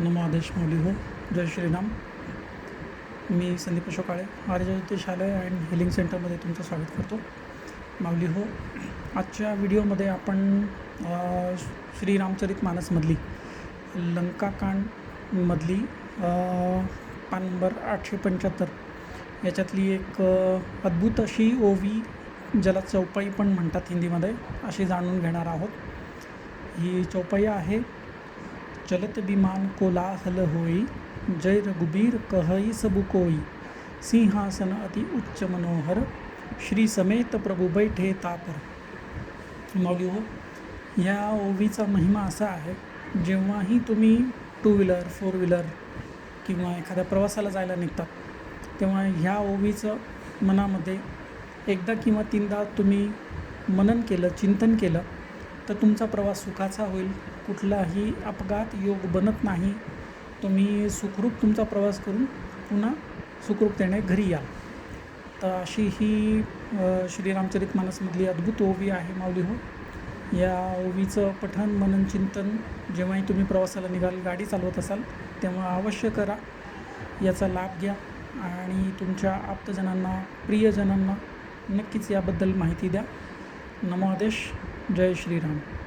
नमो आदेश मौली हो। जय श्रीराम। मी संदीप अशोकाळे आर्य आर्यज्योती शालेय अँड हिलिंग सेंटरमध्ये तुमचं स्वागत करतो. माऊली हो आजच्या व्हिडिओमध्ये आपण श्रीरामचरित मानसमधली लंकाकांडमधली पान नंबर आठशे पंच्याहत्तर याच्यातली एक अद्भुत अशी ओवी ज्याला चौपाई पण म्हणतात हिंदीमध्ये अशी जाणून घेणार आहोत. ही चौपाई आहे चलत विमान कोलाहल होई। जय रघुबीर कहई सबु कोई। सिंहासन अति उच्च मनोहर। श्री समेत प्रभु बैठे तापर। मग हो ह्या ओवीचा महिमा असा आहे जेव्हाही तुम्ही टू व्हीलर फोर व्हीलर किंवा एखाद्या प्रवासाला जायला निघतात तेव्हा ह्या ओवीचं मनामध्ये एकदा किंवा तीनदा तुम्ही मनन केलं चिंतन केलं तर तुमचा प्रवास सुखाचा होईल. कुठलाही अपघात योग बनत नाही. तुम्ही सुखरूप तुमचा प्रवास करून पुन्हा सुखरूपतेने घरी या. तर अशी ही श्रीरामचरित मानसमधली अद्भुत ओवी आहे माऊली हो. या ओवीचं पठण मनन चिंतन जेव्हाही तुम्ही प्रवासाला निघाल गाडी चालवत असाल तेव्हा अवश्य करा. याचा लाभ घ्या आणि तुमच्या आप्तजनांना प्रियजनांना नक्कीच याबद्दल माहिती द्या. नमो आदेश. जय श्रीराम